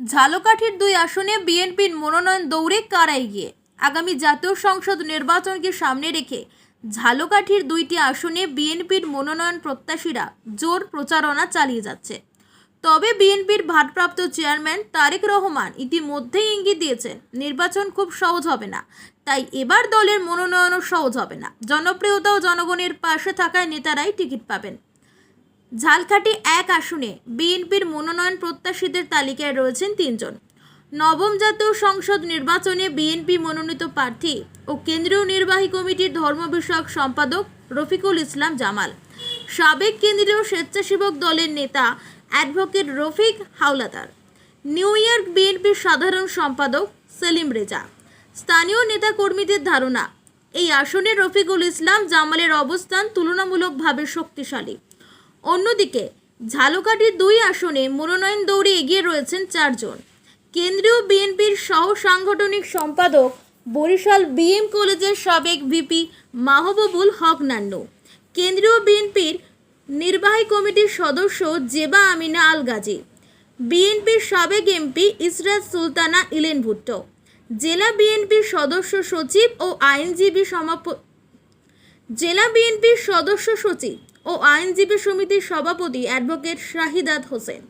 ঝালকাঠির দুই আসনে বিএনপির মনোনয়ন দৌড়ে কারা এগিয়ে? আগামী জাতীয় সংসদ নির্বাচনকে সামনে রেখে ঝালকাঠির দুইটি আসনে বিএনপির মনোনয়ন প্রত্যাশীরা জোর প্রচারণা চালিয়ে যাচ্ছে। তবে বিএনপির ভারপ্রাপ্ত চেয়ারম্যান তারেক রহমান ইতিমধ্যেই ইঙ্গিত দিয়েছেন, নির্বাচন খুব সহজ হবে না। তাই এবার দলের মনোনয়নও সহজ হবে না। জনপ্রিয়তা ও জনগণের পাশে থাকায় নেতারাই টিকিট পাবেন। ঝালকাঠি এক আসনে বিএনপির মনোনয়ন প্রত্যাশীদের তালিকায় রয়েছেন তিনজন। নবম জাতীয় সংসদ নির্বাচনে বিএনপি মনোনীত প্রার্থী ও কেন্দ্রীয় নির্বাহী কমিটির ধর্ম বিষয়ক সম্পাদক রফিকুল ইসলাম জামাল। সাবেক কেন্দ্রীয় স্বেচ্ছাসেবক দলের নেতা advocate Rafiq Hawladar. New York বিএনপির সাধারণ সম্পাদক সেলিম রেজা। স্থানীয় নেতাকর্মীদের ধারণা, এই আসনে রফিকুল ইসলাম জামালের অবস্থান তুলনামূলকভাবে শক্তিশালী। অন্যদিকে ঝালকাঠির দুই আসনে মনোনয়ন দৌড়ে এগিয়ে রয়েছেন চারজন। কেন্দ্রীয় বিএনপির সহ সাংগঠনিক সম্পাদক বরিশাল বিএম কলেজের সাবেক ভিপি মাহবুবুল হক নান্নু। কেন্দ্রীয় বিএনপির নির্বাহী কমিটির সদস্য জেবা আমিনা আল গাজী বিএনপির সাবেক এমপি ইসরাত সুলতানা ইলেন ভুট্টো। জেলা বিএনপির সদস্য সচিব ও আইনজীবী সমাপ জেলা বিএনপির সদস্য সচিব ও আইনজীবী সমিতির সভাপতি অ্যাডভোকেট শাহিদাত হোসেন।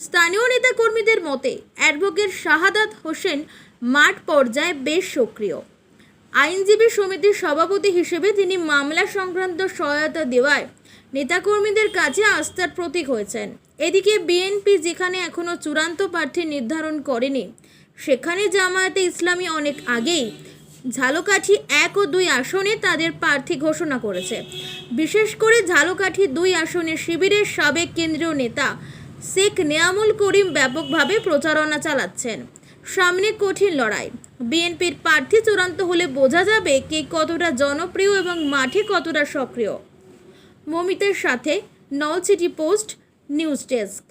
স্থানীয় নেতাকর্মীদের মতে, অ্যাডভোকেট শাহাদাত হোসেন মাঠ পর্যায়ে বেশ সক্রিয়। আইনজীবী সমিতির সভাপতি হিসেবে তিনি মামলা সংক্রান্ত সহায়তা দেওয়ায় নেতাকর্মীদের কাছে আস্থার প্রতীক হয়েছেন। এদিকে বিএনপি যেখানে এখনও চূড়ান্ত প্রার্থী নির্ধারণ করেনি, সেখানে জামায়াতে ইসলামী অনেক আগেই ঝালকাঠি এক ও দুই আসনে তাদের প্রার্থী ঘোষণা করেছে। বিশেষ করে ঝালকাঠি দুই আসনে শিবিরের সাবেক কেন্দ্রীয় নেতা শেখ নেয়ামুল করিম ব্যাপকভাবে প্রচারণা চালাচ্ছেন। সামনে কঠিন লড়াই। বিএনপির প্রার্থী চূড়ান্ত হলে বোঝা যাবে কে কতটা জনপ্রিয় এবং মাঠে কতটা সক্রিয়। মমিতের সাথে নলসিটি পোস্ট, নিউজ ডেস্ক।